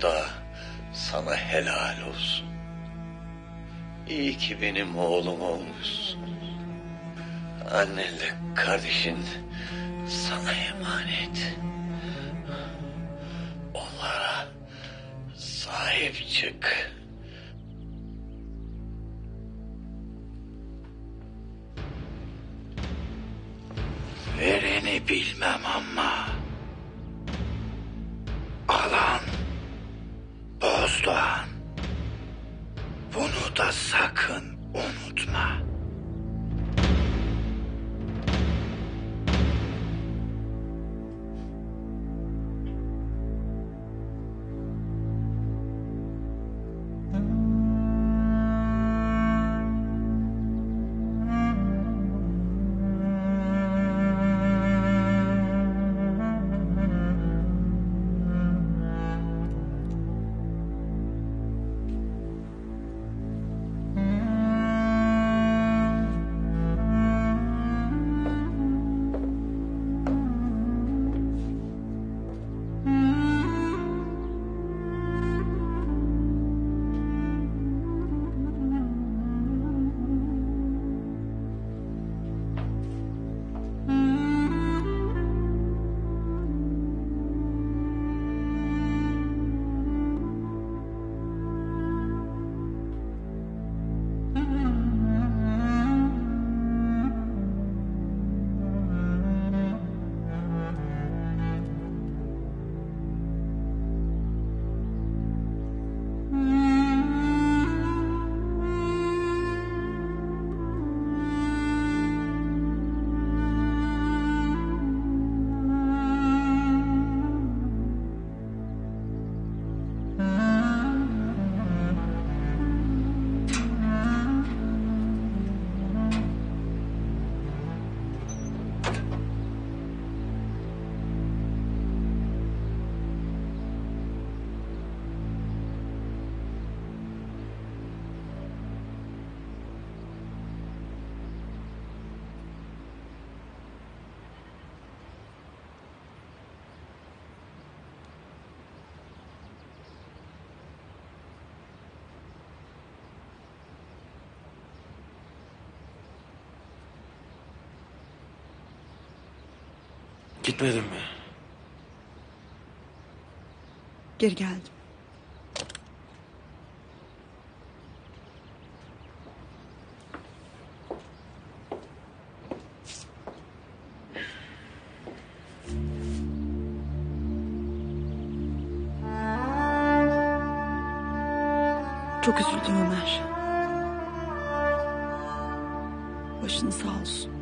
kanımda sana helal olsun. İyi ki benim oğlum olmuşsun. Annenle kardeşin sana emanet. Onlara sahip çık. Vereni bilmem ama Bozdoğan. Bunu da sakın unutma. Gitmedin mi? Geri geldim. Çok üzüldüm Ömer. Başın sağ olsun.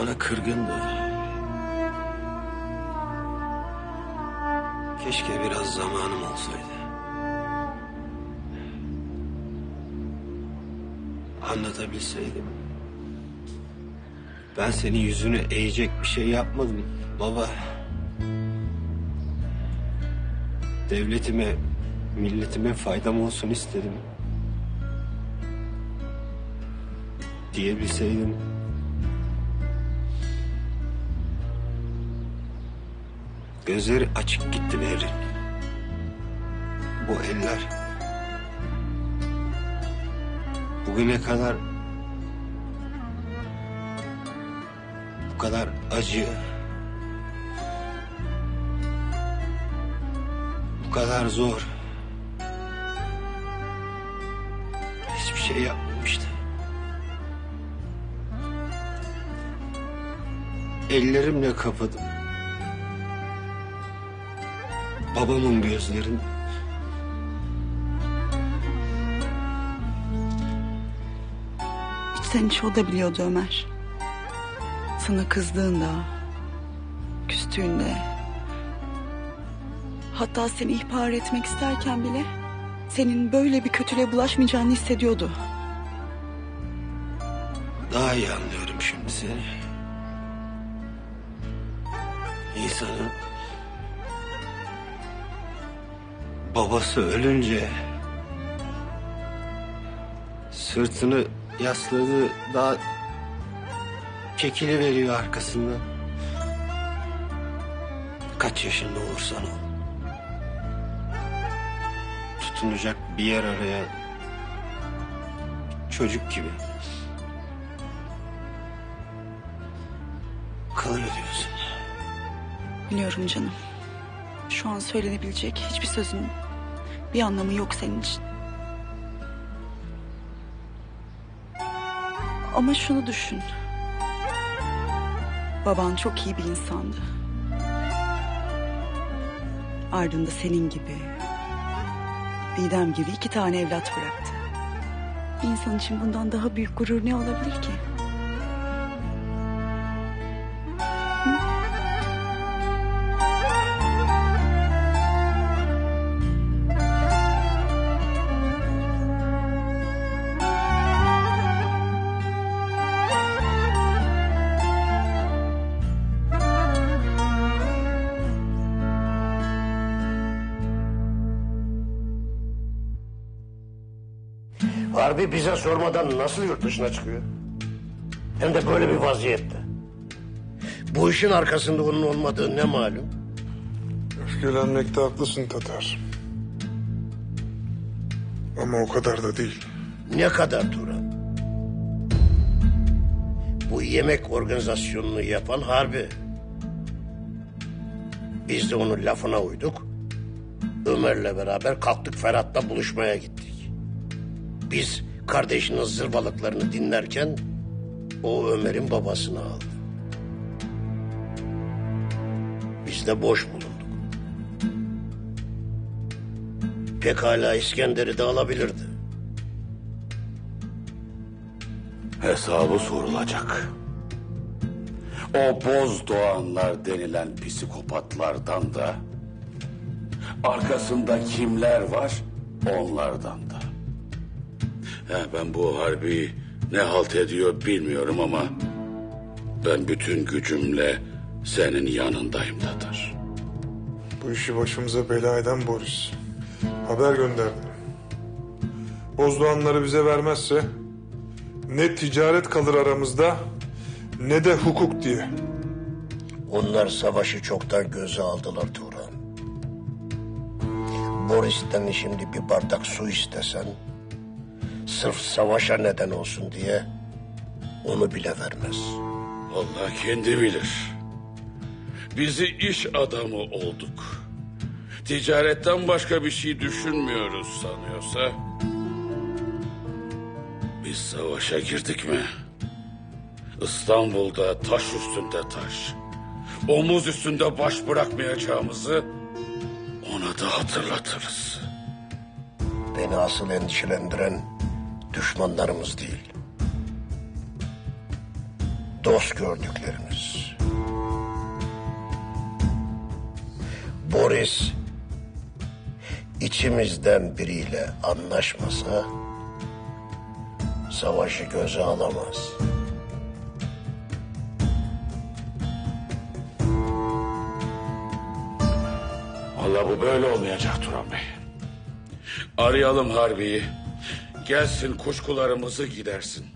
Bana kırgındı. Keşke biraz zamanım olsaydı. Anlatabilseydim. Ben senin yüzünü eğecek bir şey yapmadım baba. Devletime, milletime faydam olsun istedim. Diyebilseydim. Gözleri açık gitti Berrin. Bu eller... Bugüne kadar... Bu kadar acı... Bu kadar zor... Hiçbir şey yapmamıştı. Ellerimle kapadım. Babamın gözlerini. İçten içe o da biliyordu Ömer. Sana kızdığında, küstüğünde... Hatta seni ihbar etmek isterken bile senin böyle bir kötülüğe bulaşmayacağını hissediyordu. Daha iyi anlıyorum şimdi seni. İnsanın babası ölünce sırtını yasladığı daha çekili veriyor arkasından. Kaç yaşında olursan ol. Tutunacak bir yer arayan çocuk gibi. Kalıyorsun. Biliyorum canım. Şu an söylenebilecek hiçbir sözün bir anlamı yok senin için. Ama şunu düşün. Baban çok iyi bir insandı. Ardında senin gibi, Didem gibi iki tane evlat bıraktı. Bir insan için bundan daha büyük gurur ne olabilir ki? Harbi bize sormadan nasıl yurt dışına çıkıyor? Hem de böyle bir vaziyette. Bu işin arkasında onun olmadığı ne malum? Öfkelenmekte haklısın Tatar. Ama o kadar da değil. Ne kadar Turan? Bu yemek organizasyonunu yapan Harbi. Biz de onun lafına uyduk. Ömer'le beraber kalktık Ferhat'la buluşmaya gittik. Biz kardeşinin zırvalıklarını dinlerken o Ömer'in babasını aldı. Biz de boş bulunduk. Pekala İskender'i de alabilirdi. Hesabı sorulacak. O boz doğanlar denilen psikopatlardan da... ...arkasında kimler var onlardan da. He, ben bu harbi ne halt ediyor bilmiyorum ama... ...ben bütün gücümle senin yanındayım Tatar. Bu işi başımıza bela eden Boris. Haber gönderdi. Bozdoğanları bize vermezse... ...ne ticaret kalır aramızda... ...ne de hukuk diye. Onlar savaşı çoktan göze aldılar Turan. Boris'ten şimdi bir bardak su istesen... ...sırf savaşa neden olsun diye... ...onu bile vermez. Allah kendi bilir. Bizi iş adamı olduk. Ticaretten başka bir şey düşünmüyoruz sanıyorsa... Biz savaşa girdik mi? İstanbul'da taş üstünde taş... ...omuz üstünde baş bırakmayacağımızı... ...ona da hatırlatırız. Beni asıl endişelendiren düşmanlarımız değil. Dost gördüklerimiz. Boris içimizden biriyle anlaşmasa savaşı göze alamaz. Vallahi bu böyle olmayacak Turan Bey. Arayalım Harbi'yi. Gelsin kuşkularımızı gidersin.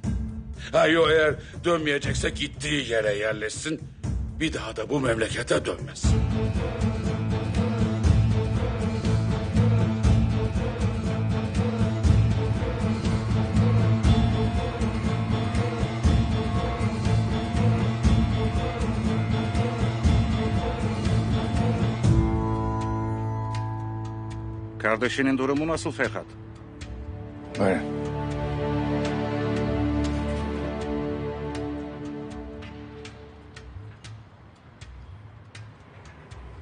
Ha yo eğer dönmeyecekse gittiği yere yerleşsin. Bir daha da bu memlekete dönmez. Kardeşinin durumu nasıl Ferhat? Böyle.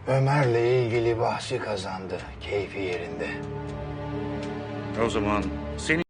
Ömer'le ilgili bahsi kazandı. Keyfi yerinde. O zaman senin